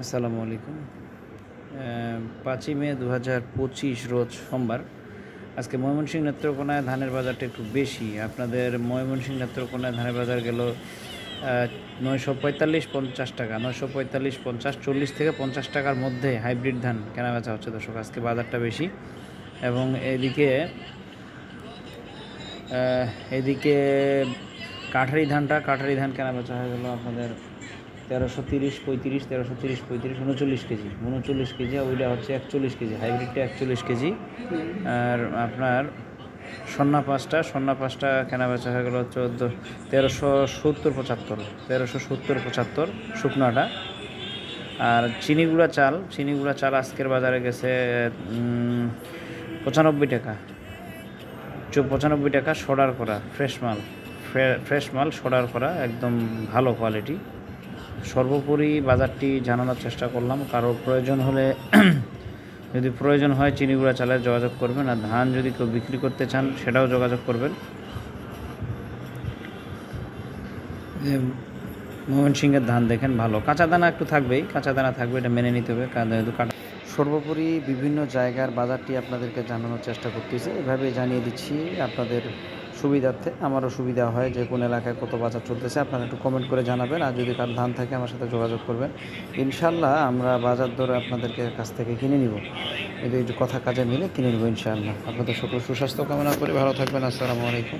আসসালামু আলাইকুম। পাঁচই মে দু হাজার পঁচিশ রোজ সোমবার। আজকে ময়মনসিংহ নেত্রকোনায় ধানের বাজারটা একটু বেশি। আপনাদের ময়মনসিংহ নেত্রকোনায় ধানের বাজার গেল নয়শো পঁয়তাল্লিশ পঞ্চাশ টাকা। নয়শো পঁয়তাল্লিশ পঞ্চাশ, চল্লিশ থেকে পঞ্চাশ টাকার মধ্যে হাইব্রিড ধান কেনা বেচা হচ্ছে দর্শক। আজকে বাজারটা বেশি। এবং এদিকে এদিকে কাঠারি ধানটা, কাঠারি ধান কেনা বেচা হয়ে গেলো আপনাদের তেরোশো তিরিশ, পঁয়ত্রিশ, তেরোশো তিরিশ, পঁয়ত্রিশ, উনচল্লিশ কেজি। উনচল্লিশ কেজি, আর ওইটা হচ্ছে একচল্লিশ কেজি, হাইব্রিডটা একচল্লিশ কেজি। আর আপনার সন্না পাঁচটা সন্না পাঁচটা কেনা বেচা হয়ে গেলো চোদ্দ, তেরোশো সত্তর পঁচাত্তর, তেরোশো সত্তর পঁচাত্তর, শুকনাটা। আর চিনিগুড়া চাল চিনিগুড়া চাল আজকের বাজারে গেছে পঁচানব্বই টাকা। পঁচানব্বই টাকা সোডার করা, ফ্রেশ মাল ফ্রেশ মাল সোডার করা, একদম ভালো কোয়ালিটি। সর্বোপরি বাজারটি জানানোর চেষ্টা করলাম। কারোর প্রয়োজন হলে যদি প্রয়োজন হয় চিনিগুড়া চালের যোগাযোগ করবেন আর ধান যদি কেউ বিক্রি করতে চান সেটাও যোগাযোগ করবেন। ময়মনসিংহের ধান দেখেন ভালো। কাঁচা দানা একটু থাকবেই, কাঁচা দানা থাকবে, এটা মেনে নিতে হবে কাটা সর্বোপরি বিভিন্ন জায়গার বাজারটি আপনাদেরকে জানানোর চেষ্টা করতেছি। এভাবে জানিয়ে দিচ্ছি আপনাদের সুবিধার্থে, আমারও সুবিধা হয় যে কোন এলাকায় কত বাজার চলতেছে, আপনারা একটু কমেন্ট করে জানাবেন। আর যদি কার ধান থাকে, আমার সাথে যোগাযোগ করবেন। ইনশাল্লাহ আমরা বাজার দরে আপনাদেরকে কাছ থেকে কিনে নিব। একটু কথা কাজে মিলে কিনে নিব ইনশাআল্লাহ। আপনাদের সকল সুস্বাস্থ্য কামনা করে ভালো থাকবেন। আসসালামু আলাইকুম।